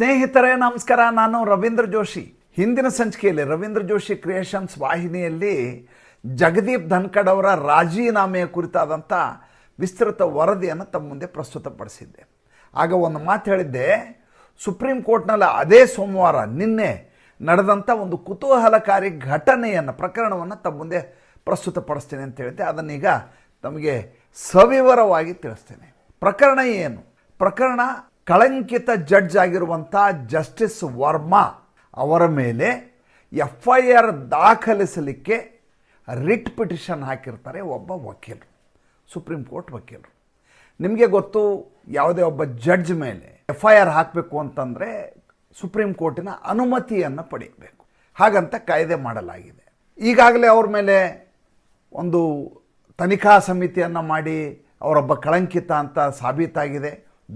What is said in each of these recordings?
ಸ್ನೇಹಿತರೇ, ನಮಸ್ಕಾರ. ನಾನು ರವೀಂದ್ರ ಜೋಶಿ. ಹಿಂದಿನ ಸಂಚಿಕೆಯಲ್ಲಿ ರವೀಂದ್ರ ಜೋಶಿ ಕ್ರಿಯೇಷನ್ಸ್ ವಾಹಿನಿಯಲ್ಲಿ ಜಗದೀಪ್ ಧನ್ಕಡ್ ಅವರ ರಾಜೀನಾಮೆಯ ಕುರಿತಾದಂಥ ವಿಸ್ತೃತ ವರದಿಯನ್ನು ತಮ್ಮ ಮುಂದೆ ಪ್ರಸ್ತುತಪಡಿಸಿದ್ದೆ. ಆಗ ಒಂದು ಮಾತು ಹೇಳಿದ್ದೆ, ಸುಪ್ರೀಂ ಕೋರ್ಟ್ನಲ್ಲಿ ಅದೇ ಸೋಮವಾರ ನಿನ್ನೆ ನಡೆದಂಥ ಒಂದು ಕುತೂಹಲಕಾರಿ ಘಟನೆಯನ್ನು, ಪ್ರಕರಣವನ್ನು ತಮ್ಮ ಮುಂದೆ ಪ್ರಸ್ತುತಪಡಿಸ್ತೇನೆ ಅಂತ ಹೇಳಿದ್ದೆ. ಅದನ್ನೀಗ ತಮಗೆ ಸವಿವರವಾಗಿ ತಿಳಿಸ್ತೇನೆ. ಪ್ರಕರಣ ಏನು? ಪ್ರಕರಣ ಕಳಂಕಿತ ಜಡ್ಜ್ ಆಗಿರುವಂಥ ಜಸ್ಟಿಸ್ ವರ್ಮಾ ಅವರ ಮೇಲೆ ಎಫ್ ಐ ಆರ್ ದಾಖಲಿಸಲಿಕ್ಕೆ ರಿಟ್ ಪಿಟಿಷನ್ ಹಾಕಿರ್ತಾರೆ ಒಬ್ಬ ವಕೀಲರು ಸುಪ್ರೀಂ ಕೋರ್ಟ್ ವಕೀಲರು ನಿಮಗೆ ಗೊತ್ತು, ಯಾವುದೇ ಒಬ್ಬ ಜಡ್ಜ್ ಮೇಲೆ ಎಫ್ ಐ ಆರ್ ಹಾಕಬೇಕು ಅಂತಂದರೆ ಸುಪ್ರೀಂ ಕೋರ್ಟಿನ ಅನುಮತಿಯನ್ನು ಪಡೆಯಬೇಕು. ಹಾಗಂತ ಕಾಯ್ದೆ ಮಾಡಲಾಗಿದೆ. ಈಗಾಗಲೇ ಅವ್ರ ಮೇಲೆ ಒಂದು ತನಿಖಾ ಸಮಿತಿಯನ್ನು ಮಾಡಿ ಅವರೊಬ್ಬ ಕಳಂಕಿತ ಅಂತ ಸಾಬೀತಾಗಿದೆ.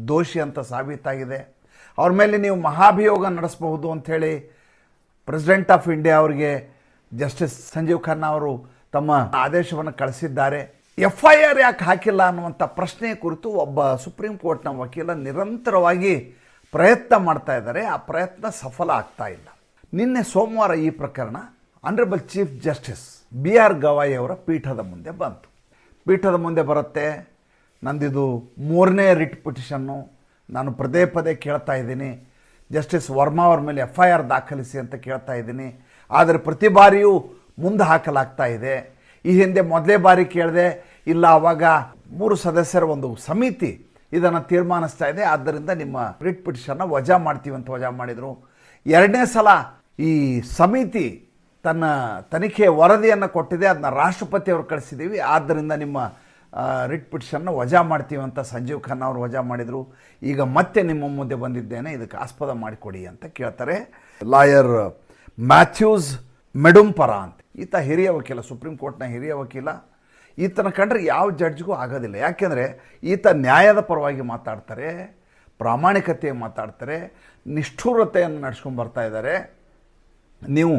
ದೋಷಿ ಅಂತ ಸಾಬೀತಾಗಿದೆ. ಅವ್ರ ಮೇಲೆ ನೀವು ಮಹಾಭಿಯೋಗ ನಡೆಸಬಹುದು ಅಂಥೇಳಿ ಪ್ರೆಸಿಡೆಂಟ್ ಆಫ್ ಇಂಡಿಯಾ ಅವರಿಗೆ ಜಸ್ಟಿಸ್ ಸಂಜೀವ್ ಖನ್ನಾ ಅವರು ತಮ್ಮ ಆದೇಶವನ್ನು ಕಳಿಸಿದ್ದಾರೆ. ಎಫ್ ಐ ಆರ್ ಯಾಕೆ ಹಾಕಿಲ್ಲ ಅನ್ನುವಂಥ ಪ್ರಶ್ನೆ ಕುರಿತು ಒಬ್ಬ ಸುಪ್ರೀಂ ಕೋರ್ಟ್ನ ವಕೀಲ ನಿರಂತರವಾಗಿ ಪ್ರಯತ್ನ ಮಾಡ್ತಾ ಇದ್ದಾರೆ. ಆ ಪ್ರಯತ್ನ ಸಫಲ ಆಗ್ತಾ ಇಲ್ಲ. ನಿನ್ನೆ ಸೋಮವಾರ ಈ ಪ್ರಕರಣ honourable chief justice B R Gavai ಅವರ ಪೀಠದ ಮುಂದೆ ಬಂತು. ಪೀಠದ ಮುಂದೆ ಬರುತ್ತೆ. ನಂದಿದು ಮೂರನೇ ರಿಟ್ ಪಿಟಿಷನ್ನು ನಾನು ಪದೇ ಪದೇ ಕೇಳ್ತಾ ಇದ್ದೀನಿ. ಜಸ್ಟಿಸ್ ವರ್ಮಾ ಅವ್ರ ಮೇಲೆ ಎಫ್ ಐ ಆರ್ ದಾಖಲಿಸಿ ಅಂತ ಕೇಳ್ತಾ ಇದ್ದೀನಿ. ಆದರೆ ಪ್ರತಿ ಬಾರಿಯೂ ಮುಂದೆ ಹಾಕಲಾಗ್ತಾ ಇದೆ. ಈ ಹಿಂದೆ ಮೊದಲೇ ಬಾರಿ ಕೇಳಿದೆ, ಇಲ್ಲ ಆವಾಗ ಮೂರು ಸದಸ್ಯರ ಒಂದು ಸಮಿತಿ ಇದನ್ನು ತೀರ್ಮಾನಿಸ್ತಾ ಇದೆ. ಆದ್ದರಿಂದ ನಿಮ್ಮ ರಿಟ್ ಪಿಟಿಷನ್ನ ವಜಾ ಮಾಡ್ತೀವಿ ಅಂತ ವಜಾ ಮಾಡಿದರು. ಎರಡನೇ ಸಲ ಈ ಸಮಿತಿ ತನ್ನ ತನಿಖೆಯ ವರದಿಯನ್ನು ಕೊಟ್ಟಿದೆ. ಅದನ್ನ ರಾಷ್ಟ್ರಪತಿ ಅವರು ಕಳಿಸಿದ್ದೀವಿ. ಆದ್ದರಿಂದ ನಿಮ್ಮ ರಿಟ್ ಪಿಟಿಷನ್ನ ವಜಾ ಮಾಡ್ತೀವಿ ಅಂತ ಸಂಜೀವ್ ಖನ್ನಾ ಅವರು ವಜಾ ಮಾಡಿದರು. ಈಗ ಮತ್ತೆ ನಿಮ್ಮ ಮುಂದೆ ಬಂದಿದ್ದೇನೆ, ಇದಕ್ಕೆ ಆಸ್ಪದ ಮಾಡಿಕೊಡಿ ಅಂತ ಕೇಳ್ತಾರೆ. ಲಾಯರ್ ಮ್ಯಾಥ್ಯೂಸ್ ಮೆಡುಂಪರ ಅಂತ. ಈತ ಹಿರಿಯ ವಕೀಲ, ಸುಪ್ರೀಂ ಕೋರ್ಟ್ನ ಹಿರಿಯ ವಕೀಲ. ಈತನ ಕಂಡ್ರೆ ಯಾವ ಜಡ್ಜ್ಗೂ ಆಗೋದಿಲ್ಲ. ಯಾಕೆಂದರೆ ಈತ ನ್ಯಾಯದ ಪರವಾಗಿ ಮಾತಾಡ್ತಾರೆ ಪ್ರಾಮಾಣಿಕತೆ ಮಾತಾಡ್ತಾರೆ, ನಿಷ್ಠುರತೆಯನ್ನು ನಡ್ಸ್ಕೊಂಡು ಬರ್ತಾ ಇದ್ದಾರೆ. ನೀವು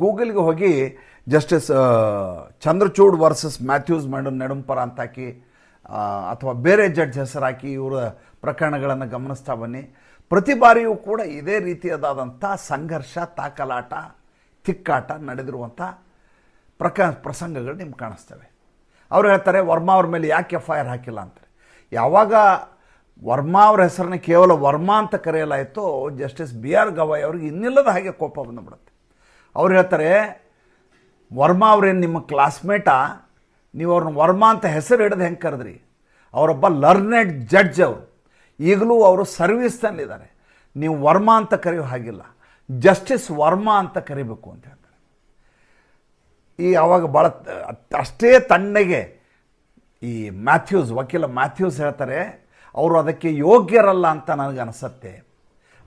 ಗೂಗಲ್ಗೆ ಹೋಗಿ justice Chandrachud versus Mathews madam Nedumpara ಅಂತ ಹಾಕಿ ಅಥವಾ ಬೇರೆ ಜಡ್ಜ್ ಹೆಸರು ಹಾಕಿ ಇವರ ಪ್ರಕರಣಗಳನ್ನು ಗಮನಿಸ್ತಾ ಬನ್ನಿ. ಪ್ರತಿ ಬಾರಿಯೂ ಕೂಡ ಇದೇ ರೀತಿಯಾದಂಥ ಸಂಘರ್ಷ, ತಾಕಲಾಟ, ತಿಕ್ಕಾಟ ನಡೆದಿರುವಂಥ ಪ್ರಕ, ಪ್ರಸಂಗಗಳು ನಿಮ್ಗೆ ಕಾಣಿಸ್ತವೆ. ಅವ್ರು ಹೇಳ್ತಾರೆ, ವರ್ಮಾ ಅವ್ರ ಮೇಲೆ ಯಾಕೆ ಎಫ್ ಐ ಆರ್ ಹಾಕಿಲ್ಲ ಅಂತಾರೆ ಯಾವಾಗ ವರ್ಮಾ ಅವ್ರ ಹೆಸರನ್ನ ಕೇವಲ ವರ್ಮಾ ಅಂತ ಕರೆಯಲಾಯಿತು, ಜಸ್ಟಿಸ್ ಬಿ ಆರ್ ಗವಾಯ್ ಅವ್ರಿಗೆ ಇನ್ನಿಲ್ಲದ ಹಾಗೆ ಕೋಪ ಬಂದುಬಿಡುತ್ತೆ. ಅವ್ರು ಹೇಳ್ತಾರೆ, ವರ್ಮಾ ಅವ್ರೇನು ನಿಮ್ಮ ಕ್ಲಾಸ್ಮೇಟಾ ನೀವು ಅವ್ರನ್ನ ವರ್ಮಾ ಅಂತ ಹೆಸರು ಹಿಡಿದು ಹೆಂಗೆ ಕರೆದ್ರಿ? ಅವರೊಬ್ಬ ಲರ್ನೆಡ್ ಜಡ್ಜ್ ಅವರು. ಈಗಲೂ ಅವರು ಸರ್ವಿಸ್ನಲ್ಲಿದ್ದಾರೆ ನೀವು ವರ್ಮಾ ಅಂತ ಕರೆಯೋ ಹಾಗಿಲ್ಲ. ಜಸ್ಟಿಸ್ ವರ್ಮಾ ಅಂತ ಕರಿಬೇಕು ಅಂತ ಹೇಳ್ತಾರೆ. ಈ ಆವಾಗ ಭಾಳ ಅಷ್ಟೇ ತಣ್ಣಗೆ ಈ ಮ್ಯಾಥ್ಯೂಸ್ ವಕೀಲ ಮ್ಯಾಥ್ಯೂಸ್ ಹೇಳ್ತಾರೆ, ಅವರು ಅದಕ್ಕೆ ಯೋಗ್ಯರಲ್ಲ ಅಂತ ನನಗೆ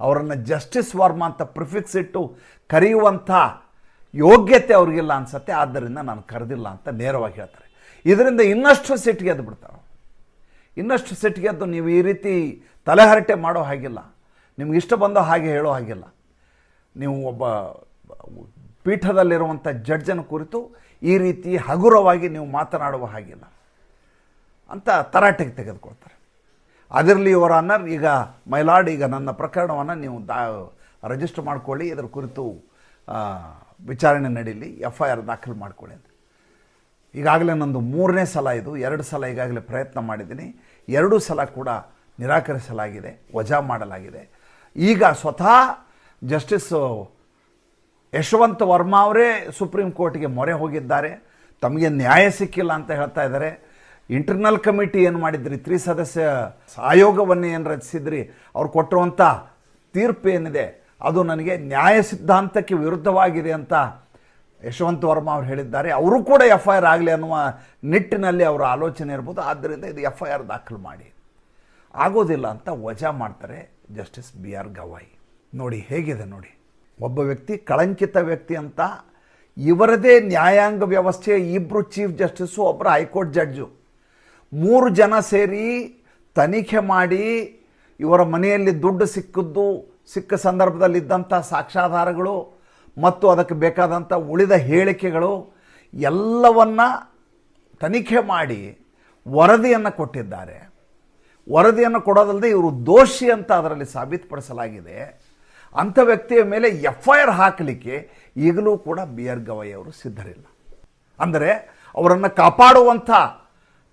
ಅವರನ್ನು ಜಸ್ಟಿಸ್ ವರ್ಮಾ ಅಂತ ಪ್ರಿಫಿಕ್ಸ್ ಇಟ್ಟು ಕರೆಯುವಂಥ ಯೋಗ್ಯತೆ ಅವ್ರಿಗಿಲ್ಲ ಅನ್ಸತ್ತೆ. ಆದ್ದರಿಂದ ನಾನು ಕರೆದಿಲ್ಲ ಅಂತ ನೇರವಾಗಿ ಹೇಳ್ತಾರೆ. ಇದರಿಂದ ಇನ್ನಷ್ಟು ಸಿಟ್ಟಿಗೆದ್ದು ಬಿಡ್ತಾರೆ ಇನ್ನಷ್ಟು ಸಿಟ್ಟಿಗೆದ್ದು ನೀವು ಈ ರೀತಿ ತಲೆಹರಟೆ ಮಾಡೋ ಹಾಗಿಲ್ಲ. ನಿಮ್ಗೆ ಇಷ್ಟ ಬಂದೋ ಹಾಗೆ ಹೇಳೋ ಹಾಗಿಲ್ಲ. ನೀವು ಒಬ್ಬ ಪೀಠದಲ್ಲಿರುವಂಥ ಜಡ್ಜನ ಕುರಿತು ಈ ರೀತಿ ಹಗುರವಾಗಿ ನೀವು ಮಾತನಾಡುವ ಹಾಗಿಲ್ಲ ಅಂತ ತರಾಟೆಗೆ ತೆಗೆದುಕೊಳ್ತಾರೆ. ಅದರಲ್ಲಿ ಇವರ ಅನ್ನರ್ ಈಗ ಮೈಲಾಡ್ ಈಗ ನನ್ನ ಪ್ರಕರಣವನ್ನು ನೀವು ದಾ, ರಿಜಿಸ್ಟರ್ ಮಾಡ್ಕೊಳ್ಳಿ, ಇದರ ಕುರಿತು ವಿಚಾರಣೆ ನಡೀಲಿ ಎಫ್ ಐ ಆರ್ ದಾಖಲು ಮಾಡ್ಕೊಳ್ಳಿ ಅಂತ. ಈಗಾಗಲೇ ನಂದು ಮೂರನೇ ಸಲ ಇದು, ಎರಡು ಸಲ ಈಗಾಗಲೇ ಪ್ರಯತ್ನ ಮಾಡಿದ್ದೀನಿ. ಎರಡೂ ಸಲ ಕೂಡ ನಿರಾಕರಿಸಲಾಗಿದೆ, ವಜಾ ಮಾಡಲಾಗಿದೆ. ಈಗ ಸ್ವತಃ ಜಸ್ಟಿಸ್ ಯಶವಂತ್ ವರ್ಮಾ ಅವರೇ ಸುಪ್ರೀಂ ಕೋರ್ಟ್ಗೆ ಮೊರೆ ಹೋಗಿದ್ದಾರೆ. ತಮಗೆ ನ್ಯಾಯ ಸಿಕ್ಕಿಲ್ಲ ಅಂತ ಹೇಳ್ತಾ ಇದ್ದಾರೆ. ಇಂಟರ್ನಲ್ ಕಮಿಟಿ ಏನು ಮಾಡಿದ್ರಿ? ತ್ರಿ ಸದಸ್ಯ ಆಯೋಗವನ್ನು ಏನು ರಚಿಸಿದ್ರಿ? ಅವ್ರು ಕೊಟ್ಟಿರುವಂಥ ತೀರ್ಪು ಏನಿದೆ? ಅದು ನನಗೆ ನ್ಯಾಯ ಸಿದ್ಧಾಂತಕ್ಕೆ ವಿರುದ್ಧವಾಗಿದೆ ಅಂತ ಯಶವಂತ್ ವರ್ಮಾ ಅವರು ಹೇಳಿದ್ದಾರೆ. ಅವರು ಕೂಡ ಎಫ್ ಐ ಆರ್ ಆಗಲಿ ಅನ್ನುವ ನಿಟ್ಟಿನಲ್ಲಿ ಅವರ ಆಲೋಚನೆ ಇರ್ಬೋದು. ಆದ್ದರಿಂದ ಇದು ಎಫ್ ಐ ಆರ್ ದಾಖಲು ಮಾಡಿ. ಆಗೋದಿಲ್ಲ ಅಂತ ವಜಾ ಮಾಡ್ತಾರೆ ಜಸ್ಟಿಸ್ ಬಿ ಆರ್ ಗವಾಯಿ. ನೋಡಿ, ಹೇಗಿದೆ ನೋಡಿ. ಒಬ್ಬ ವ್ಯಕ್ತಿ, ಕಳಂಕಿತ ವ್ಯಕ್ತಿ ಅಂತ ಇವರದೇ ನ್ಯಾಯಾಂಗ ವ್ಯವಸ್ಥೆಯ ಇಬ್ಬರು ಚೀಫ್ ಜಸ್ಟಿಸು ಒಬ್ಬರು ಹೈಕೋರ್ಟ್ ಜಡ್ಜು. ಮೂರು ಜನ ಸೇರಿ ತನಿಖೆ ಮಾಡಿ ಇವರ ಮನೆಯಲ್ಲಿ ದುಡ್ಡು ಸಿಕ್ಕಿದ್ದು, ಸಿಕ್ಕ ಸಂದರ್ಭದಲ್ಲಿದ್ದಂಥ ಸಾಕ್ಷ್ಯಾಧಾರಗಳು ಮತ್ತು ಅದಕ್ಕೆ ಬೇಕಾದಂಥ ಉಳಿದ ಹೇಳಿಕೆಗಳು ಎಲ್ಲವನ್ನ ತನಿಖೆ ಮಾಡಿ ವರದಿಯನ್ನು ಕೊಟ್ಟಿದ್ದಾರೆ. ವರದಿಯನ್ನು ಕೊಡೋದಲ್ಲದೆ ಇವರು ದೋಷಿ ಅಂತ ಅದರಲ್ಲಿ ಸಾಬೀತುಪಡಿಸಲಾಗಿದೆ. ಅಂಥ ವ್ಯಕ್ತಿಯ ಮೇಲೆ ಎಫ್ ಐ ಆರ್ ಹಾಕಲಿಕ್ಕೆ ಈಗಲೂ ಕೂಡ ಬಿ ಆರ್ ಗವೈ ಅವರು ಸಿದ್ಧರಿಲ್ಲ. ಅಂದರೆ ಅವರನ್ನು ಕಾಪಾಡುವಂಥ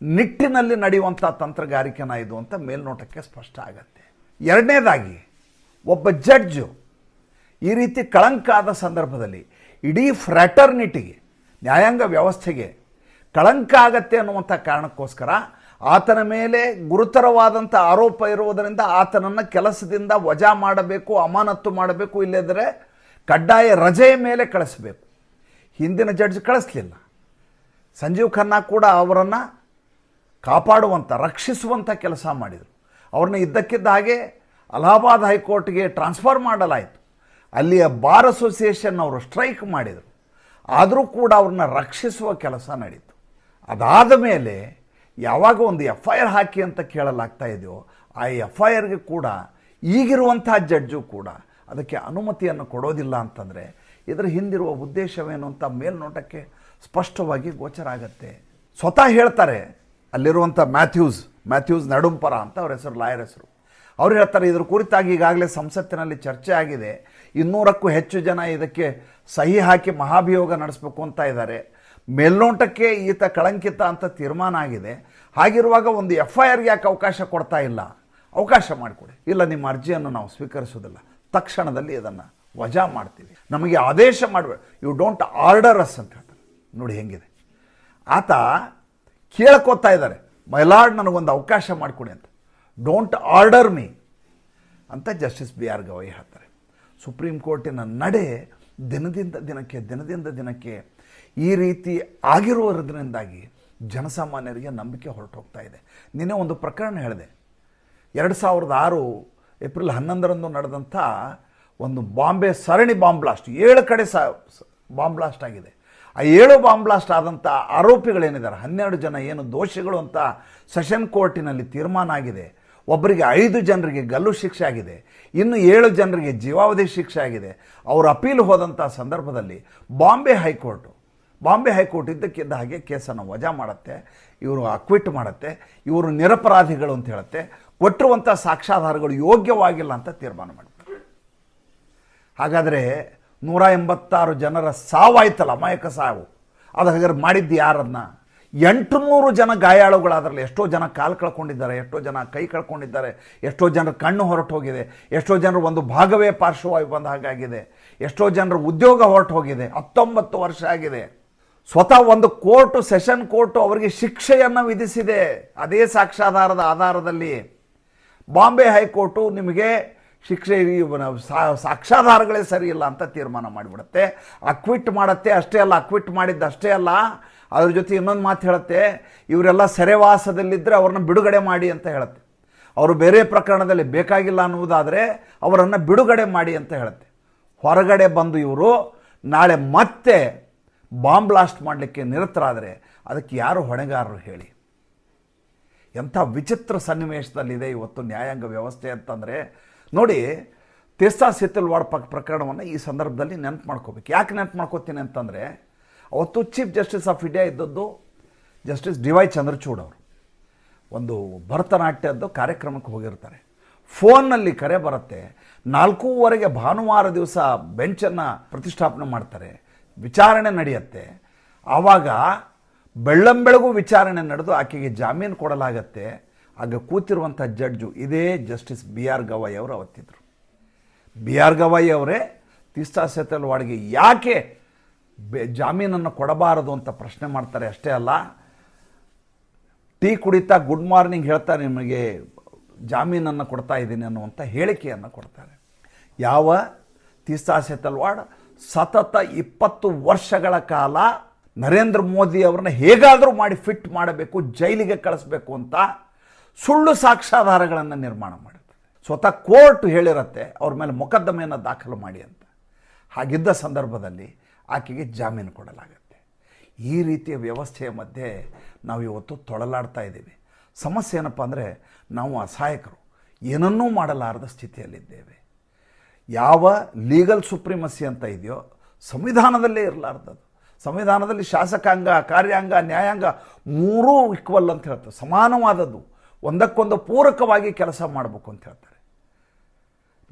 ನಿಟ್ಟಿನಲ್ಲಿ ನಡೆಯುವಂಥ ತಂತ್ರಗಾರಿಕೆನ ಇದು ಅಂತ ಮೇಲ್ನೋಟಕ್ಕೆ ಸ್ಪಷ್ಟ ಆಗತ್ತೆ. ಎರಡನೇದಾಗಿ, ಒಬ್ಬ ಜಡ್ಜು ಈ ರೀತಿ ಕಳಂಕ ಆದ ಸಂದರ್ಭದಲ್ಲಿ ಇಡೀ ಫ್ರ್ಯಾಟರ್ನಿಟಿಗೆ ನ್ಯಾಯಾಂಗ ವ್ಯವಸ್ಥೆಗೆ ಕಳಂಕ ಆಗತ್ತೆ ಅನ್ನುವಂಥ ಕಾರಣಕ್ಕೋಸ್ಕರ ಆತನ ಮೇಲೆ ಗುರುತರವಾದಂಥ ಆರೋಪ ಇರುವುದರಿಂದ ಆತನನ್ನು ಕೆಲಸದಿಂದ ವಜಾ ಮಾಡಬೇಕು, ಅಮಾನತ್ತು ಮಾಡಬೇಕು ಇಲ್ಲದ್ರೆ ಕಡ್ಡಾಯ ರಜೆಯ ಮೇಲೆ ಕಳಿಸಬೇಕು. ಹಿಂದಿನ ಜಡ್ಜ್ ಕಳಿಸ್ಲಿಲ್ಲ. ಸಂಜೀವ್ ಖನ್ನಾ ಕೂಡ ಅವರನ್ನು ಕಾಪಾಡುವಂಥ ರಕ್ಷಿಸುವಂಥ ಕೆಲಸ ಮಾಡಿದರು. ಅವ್ರನ್ನ ಇದ್ದಕ್ಕಿದ್ದ ಹಾಗೆ ಅಲಹಾಬಾದ್ ಹೈಕೋರ್ಟ್ಗೆ ಟ್ರಾನ್ಸ್ಫರ್ ಮಾಡಲಾಯಿತು. ಅಲ್ಲಿಯ ಬಾರ್ ಅಸೋಸಿಯೇಷನ್ ಅವರು ಸ್ಟ್ರೈಕ್ ಮಾಡಿದರು. ಆದರೂ ಕೂಡ ಅವ್ರನ್ನ ರಕ್ಷಿಸುವ ಕೆಲಸ ನಡೀತು. ಅದಾದ ಮೇಲೆ ಯಾವಾಗ ಒಂದು ಎಫ್ ಐ ಆರ್ ಹಾಕಿ ಅಂತ ಕೇಳಲಾಗ್ತಾ ಇದೆಯೋ, ಆ ಎಫ್ ಐ ಆರ್ಗೆ ಕೂಡ ಈಗಿರುವಂಥ ಜಡ್ಜು ಕೂಡ ಅದಕ್ಕೆ ಅನುಮತಿಯನ್ನು ಕೊಡೋದಿಲ್ಲ ಅಂತಂದರೆ ಇದರ ಹಿಂದಿರುವ ಉದ್ದೇಶವೇನು ಅಂತ ಮೇಲ್ನೋಟಕ್ಕೆ ಸ್ಪಷ್ಟವಾಗಿ ಗೋಚರ ಆಗತ್ತೆ. ಸ್ವತಃ ಹೇಳ್ತಾರೆ ಅಲ್ಲಿರುವಂಥ ಮ್ಯಾಥ್ಯೂಸ್ ಮ್ಯಾಥ್ಯೂಸ್ ನಡುಂಪರ ಅಂತ ಅವ್ರ ಹೆಸರು, ಲಾಯರ್ ಹೆಸರು. ಅವ್ರು ಹೇಳ್ತಾರೆ, ಇದ್ರ ಕುರಿತಾಗಿ ಈಗಾಗಲೇ ಸಂಸತ್ತಿನಲ್ಲಿ ಚರ್ಚೆ ಆಗಿದೆ. ಇನ್ನೂರಕ್ಕೂ ಹೆಚ್ಚು ಜನ ಇದಕ್ಕೆ ಸಹಿ ಹಾಕಿ ಮಹಾಭಿಯೋಗ ನಡೆಸಬೇಕು ಅಂತ ಇದ್ದಾರೆ. ಮೇಲ್ನೋಟಕ್ಕೆ ಈತ ಕಳಂಕಿತ ಅಂತ ತೀರ್ಮಾನ ಆಗಿದೆ. ಹಾಗಿರುವಾಗ ಒಂದು ಎಫ್ ಐ ಆರ್ಗೆ ಯಾಕೆ ಅವಕಾಶ ಕೊಡ್ತಾ ಇಲ್ಲ? ಅವಕಾಶ ಮಾಡಿಕೊಡಿ. ಇಲ್ಲ, ನಿಮ್ಮ ಅರ್ಜಿಯನ್ನು ನಾವು ಸ್ವೀಕರಿಸೋದಿಲ್ಲ ತಕ್ಷಣದಲ್ಲಿ ಇದನ್ನು ವಜಾ ಮಾಡ್ತೀವಿ. ನಮಗೆ ಆದೇಶ ಮಾಡಬೇಕು ಯು ಡೋಂಟ್ ಆರ್ಡರ್ ಅಸ್ ಅಂತ ಹೇಳ್ತಾರೆ. ನೋಡಿ ಹೆಂಗಿದೆ. ಆತ ಕೇಳ್ಕೊತಾ ಇದ್ದಾರೆ. ಮೈಲಾರ್ಡ್ ನನಗೊಂದು ಅವಕಾಶ ಮಾಡಿಕೊಡಿ ಅಂತ. ಡೋಂಟ್ ಆರ್ಡರ್ ಮೀ ಅಂತ ಜಸ್ಟಿಸ್ ಬಿ ಆರ್ ಗವಾಯಿ ಹೇಳ್ತಾರೆ. ಸುಪ್ರೀಂ ಕೋರ್ಟಿನ ನಡೆ ದಿನದಿಂದ ದಿನಕ್ಕೆ ದಿನದಿಂದ ದಿನಕ್ಕೆ ಈ ರೀತಿ ಆಗಿರುವುದರಿಂದಾಗಿ ಜನಸಾಮಾನ್ಯರಿಗೆ ನಂಬಿಕೆ ಹೊರಟು ಹೋಗ್ತಾ ಇದೆ. ನಿನ್ನೆ ಒಂದು ಪ್ರಕರಣ ಹೇಳಿದೆ. ಎರಡು ಸಾವಿರದ ಆರು ಏಪ್ರಿಲ್ ಹನ್ನೊಂದರಂದು ನಡೆದಂಥ ಒಂದು ಬಾಂಬೆ ಸರಣಿ ಬಾಂಬ್ ಬ್ಲಾಸ್ಟ್, ಏಳು ಕಡೆ ಸಾ ಬಾಂಬ್ ಬ್ಲಾಸ್ಟ್ ಆಗಿದೆ. ಆ ಏಳು ಬಾಂಬ್ ಬ್ಲಾಸ್ಟ್ ಆದಂಥ ಆರೋಪಿಗಳೇನಿದ್ದಾರೆ? ಹನ್ನೆರಡು ಜನ ಏನು ದೋಷಿಗಳು ಅಂತ ಸೆಷನ್ ಕೋರ್ಟಿನಲ್ಲಿ ತೀರ್ಮಾನ ಆಗಿದೆ. ಒಬ್ಬರಿಗೆ ಐದು ಜನರಿಗೆ ಗಲ್ಲು ಶಿಕ್ಷೆ ಆಗಿದೆ. ಇನ್ನು ಏಳು ಜನರಿಗೆ ಜೀವಾವಧಿ ಶಿಕ್ಷೆ ಆಗಿದೆ. ಅವರು ಅಪೀಲ್ ಹೋದಂಥ ಸಂದರ್ಭದಲ್ಲಿ ಬಾಂಬೆ ಹೈಕೋರ್ಟು, ಬಾಂಬೆ ಹೈಕೋರ್ಟ್ ಇದ್ದಕ್ಕಿದ್ದ ಹಾಗೆ ಕೇಸನ್ನು ವಜಾ ಮಾಡುತ್ತೆ, ಇವರು ಅಕ್ವಿಟ್ ಮಾಡುತ್ತೆ, ಇವರು ನಿರಪರಾಧಿಗಳು ಅಂತ ಹೇಳುತ್ತೆ ಕೊಟ್ಟಿರುವಂಥ ಸಾಕ್ಷ್ಯಾಧಾರಗಳು ಯೋಗ್ಯವಾಗಿಲ್ಲ ಅಂತ ತೀರ್ಮಾನ ಮಾಡುತ್ತೆ ಹಾಗಾದರೆ ನೂರ ಎಂಬತ್ತಾರು ಜನರ ಸಾವಾಯ್ತಲ್ಲ, ಅಮಾಯಕ ಸಾವು. ಅದು ಹಾಗಾದ್ರೆ ಮಾಡಿದ್ದು ಯಾರನ್ನ ಎಂಟುನೂರು ಜನ ಗಾಯಾಳುಗಳಾದ್ರಲ್ಲಿ ಎಷ್ಟೋ ಜನ ಕಾಲು ಕಳ್ಕೊಂಡಿದ್ದಾರೆ, ಎಷ್ಟೋ ಜನ ಕೈ ಕಳ್ಕೊಂಡಿದ್ದಾರೆ, ಎಷ್ಟೋ ಜನರ ಕಣ್ಣು ಹೊರಟು ಹೋಗಿದೆ, ಎಷ್ಟೋ ಜನರು ಒಂದು ಭಾಗವೇ ಪಾರ್ಶ್ವವಾಯು ಬಂದ ಹಾಗಾಗಿದೆ ಎಷ್ಟೋ ಜನರ ಉದ್ಯೋಗ ಹೊರಟು ಹೋಗಿದೆ, ಹತ್ತೊಂಬತ್ತು ವರ್ಷ ಆಗಿದೆ. ಸ್ವತಃ ಒಂದು ಕೋರ್ಟು, ಸೆಷನ್ ಕೋರ್ಟು ಅವರಿಗೆ ಶಿಕ್ಷೆಯನ್ನು ವಿಧಿಸಿದೆ. ಅದೇ ಸಾಕ್ಷ್ಯಾಧಾರದ ಆಧಾರದಲ್ಲಿ. ಬಾಂಬೆ ಹೈಕೋರ್ಟು ನಿಮಗೆ ಶಿಕ್ಷೆ ಸಾಕ್ಷಾಧಾರಗಳೇ ಸಾ- ಸಾಕ್ಷ್ಯಾಧಾರಗಳೇ ಸರಿ ಇಲ್ಲ ಅಂತ ತೀರ್ಮಾನ ಮಾಡಿಬಿಡುತ್ತೆ. ಅಕ್ವಿಟ್ ಮಾಡುತ್ತೆ, ಅಷ್ಟೇ ಅಲ್ಲ ಅಕ್ವಿಟ್ ಮಾಡಿದ್ದು ಅಷ್ಟೇ ಅಲ್ಲ, ಅದ್ರ ಜೊತೆ ಇನ್ನೊಂದು ಮಾತು ಹೇಳುತ್ತೆ, ಇವರೆಲ್ಲ ಸೆರೆವಾಸದಲ್ಲಿದ್ದರೆ ಅವ್ರನ್ನ ಬಿಡುಗಡೆ ಮಾಡಿ ಅಂತ ಹೇಳುತ್ತೆ. ಅವರು ಬೇರೆ ಪ್ರಕರಣದಲ್ಲಿ ಬೇಕಾಗಿಲ್ಲ ಅನ್ನುವುದಾದರೆ ಅವರನ್ನು ಬಿಡುಗಡೆ ಮಾಡಿ ಅಂತ ಹೇಳುತ್ತೆ. ಹೊರಗಡೆ ಬಂದು ಇವರು ನಾಳೆ ಮತ್ತೆ ಬಾಂಬ್ ಬ್ಲಾಸ್ಟ್ ಮಾಡಲಿಕ್ಕೆ ನಿರತರಾದರೆ ಅದಕ್ಕೆ ಯಾರು ಹೊಣೆಗಾರರು ಹೇಳಿ? ಎಂಥ ವಿಚಿತ್ರ ಸನ್ನಿವೇಶದಲ್ಲಿದೆ ಇವತ್ತು ನ್ಯಾಯಾಂಗ ವ್ಯವಸ್ಥೆ ಅಂತಂದರೆ ನೋಡಿ ತೀರ್ಥ ಸಿತ್ತಲ್ವಾಡ್ ಪಕ್ ಪ್ರಕರಣವನ್ನು ಈ ಸಂದರ್ಭದಲ್ಲಿ ನೆನಪು ಮಾಡ್ಕೋಬೇಕು. ಯಾಕೆ ನೆನಪು ಮಾಡ್ಕೋತೀನಿ ಅಂತಂದರೆ, ಅವತ್ತು ಚೀಫ್ ಜಸ್ಟಿಸ್ ಆಫ್ ಇಂಡಿಯಾ ಇದ್ದದ್ದು ಜಸ್ಟಿಸ್ ಡಿ ವೈ ಚಂದ್ರಚೂಡ್ ಅವರು. ಒಂದು ಭರತನಾಟ್ಯದ್ದು ಕಾರ್ಯಕ್ರಮಕ್ಕೆ ಹೋಗಿರ್ತಾರೆ. ಫೋನ್ನಲ್ಲಿ ಕರೆ ಬರುತ್ತೆ. ನಾಲ್ಕೂವರೆಗೆ ಭಾನುವಾರ ದಿವಸ ಬೆಂಚನ್ನು ಪ್ರತಿಷ್ಠಾಪನೆ ಮಾಡ್ತಾರೆ. ವಿಚಾರಣೆ ನಡೆಯುತ್ತೆ. ಆವಾಗ ಬೆಳ್ಳಂಬೆಳಗು ವಿಚಾರಣೆ ನಡೆದು ಆಕೆಗೆ ಜಾಮೀನು ಕೊಡಲಾಗತ್ತೆ. ಆಗ ಕೂತಿರುವಂಥ ಜಡ್ಜು ಇದೇ ಜಸ್ಟಿಸ್ ಬಿ ಆರ್ ಗವಾಯಿ ಅವರು ಅವತ್ತಿದ್ರು. ಬಿ ಆರ್ ಗವಾಯಿ ಅವರೇ ತೀಸ್ತಾ ಸೆತಲ್ವಾಡ್ಗೆ ಯಾಕೆ ಬೆ ಜಾಮೀನನ್ನು ಕೊಡಬಾರದು ಅಂತ ಪ್ರಶ್ನೆ ಮಾಡ್ತಾರೆ ಅಷ್ಟೇ ಅಲ್ಲ, ಟೀ ಕುಡಿತಾ ಗುಡ್ ಮಾರ್ನಿಂಗ್ ಹೇಳ್ತಾ ನಿಮಗೆ ಜಾಮೀನನ್ನು ಕೊಡ್ತಾ ಇದ್ದೀನಿ ಅನ್ನುವಂಥ ಹೇಳಿಕೆಯನ್ನು ಕೊಡ್ತಾರೆ. ಯಾವ ತೀಸ್ತಾ ಸೆತಲ್ವಾಡ್ ಸತತ ಇಪ್ಪತ್ತು ವರ್ಷಗಳ ಕಾಲ ನರೇಂದ್ರ ಮೋದಿ ಅವ್ರನ್ನ ಹೇಗಾದರೂ ಮಾಡಿ ಫಿಟ್ ಮಾಡಬೇಕು, ಜೈಲಿಗೆ ಕಳಿಸ್ಬೇಕು ಅಂತ ಸುಳ್ಳು ಸಾಕ್ಷ್ಯಾಧಾರಗಳನ್ನು ನಿರ್ಮಾಣ ಮಾಡುತ್ತೆ. ಸ್ವತಃ ಕೋರ್ಟ್ ಹೇಳಿರತ್ತೆ, ಅವ್ರ ಮೇಲೆ ಮೊಕದ್ದಮೆಯನ್ನು ದಾಖಲು ಮಾಡಿ ಅಂತ. ಹಾಗಿದ್ದ ಸಂದರ್ಭದಲ್ಲಿ ಆಕೆಗೆ ಜಾಮೀನು ಕೊಡಲಾಗುತ್ತೆ. ಈ ರೀತಿಯ ವ್ಯವಸ್ಥೆಯ ಮಧ್ಯೆ ನಾವು ಇವತ್ತು ತೊಳಲಾಡ್ತಾ ಇದ್ದೀವಿ. ಸಮಸ್ಯೆ ಏನಪ್ಪ ಅಂದರೆ, ನಾವು ಅಸಹಾಯಕರು. ಏನನ್ನೂ ಮಾಡಲಾರದ ಸ್ಥಿತಿಯಲ್ಲಿದ್ದೇವೆ. ಯಾವ ಲೀಗಲ್ ಸುಪ್ರೀಮಸಿ ಅಂತ ಇದೆಯೋ, ಸಂವಿಧಾನದಲ್ಲೇ ಇರಲಾರ್ದದು. ಸಂವಿಧಾನದಲ್ಲಿ ಶಾಸಕಾಂಗ, ಕಾರ್ಯಾಂಗ, ನ್ಯಾಯಾಂಗ ಮೂರೂ ಇಕ್ವಲ್ ಅಂತ ಹೇಳ್ತದೆ ಸಮಾನವಾದದ್ದು. ಒಂದಕ್ಕೊಂದು ಪೂರಕವಾಗಿ ಕೆಲಸ ಮಾಡಬೇಕು ಅಂತ ಹೇಳ್ತಾರೆ.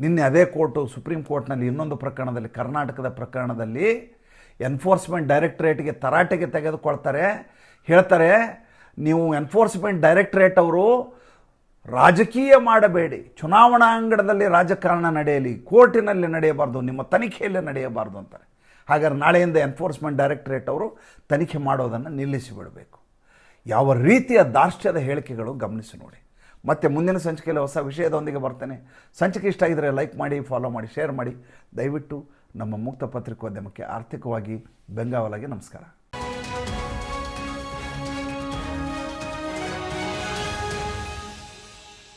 ನಿನ್ನೆ ಅದೇ ಕೋರ್ಟು, ಸುಪ್ರೀಂ ಕೋರ್ಟ್ನಲ್ಲಿ ಇನ್ನೊಂದು ಪ್ರಕರಣದಲ್ಲಿ, ಕರ್ನಾಟಕದ ಪ್ರಕರಣದಲ್ಲಿ ಎನ್ಫೋರ್ಸ್ಮೆಂಟ್ ಡೈರೆಕ್ಟ್ರೇಟ್ಗೆ ತರಾಟೆಗೆ ತೆಗೆದುಕೊಳ್ತಾರೆ. ಹೇಳ್ತಾರೆ, ನೀವು ಎನ್ಫೋರ್ಸ್ಮೆಂಟ್ ಡೈರೆಕ್ಟ್ರೇಟ್ ಅವರು ರಾಜಕೀಯ ಮಾಡಬೇಡಿ. ಚುನಾವಣಾ ಅಂಗಡದಲ್ಲಿ ರಾಜಕಾರಣ ನಡೆಯಲಿ, ಕೋರ್ಟಿನಲ್ಲಿ ನಡೆಯಬಾರ್ದು, ನಿಮ್ಮ ತನಿಖೆಯಲ್ಲಿ ನಡೆಯಬಾರ್ದು ಅಂತಾರೆ. ಹಾಗಾದ್ರೆ ನಾಳೆಯಿಂದ ಎನ್ಫೋರ್ಸ್ಮೆಂಟ್ ಡೈರೆಕ್ಟ್ರೇಟ್ ಅವರು ತನಿಖೆ ಮಾಡೋದನ್ನು ನಿಲ್ಲಿಸಿಬಿಡಬೇಕು. ಯಾವ ರೀತಿಯ ದಾರ್ಶ್ಯದ ಹೇಳಿಕೆಗಳು ಗಮನಿಸಿ ನೋಡಿ. ಮತ್ತೆ ಮುಂದಿನ ಸಂಚಿಕೆಯಲ್ಲಿ ಹೊಸ ವಿಷಯದೊಂದಿಗೆ ಬರ್ತೇನೆ. ಸಂಚಿಕೆ ಇಷ್ಟ ಆಗಿದರೆ ಲೈಕ್ ಮಾಡಿ ಫಾಲೋ ಮಾಡಿ ಶೇರ್ ಮಾಡಿ. ದಯವಿಟ್ಟು ನಮ್ಮ ಮುಕ್ತ ಪತ್ರಿಕೋದ್ಯಮಕ್ಕೆ ಆರ್ಥಿಕವಾಗಿ ಬೆಂಗಾವಲಾಗಿ ನಮಸ್ಕಾರ.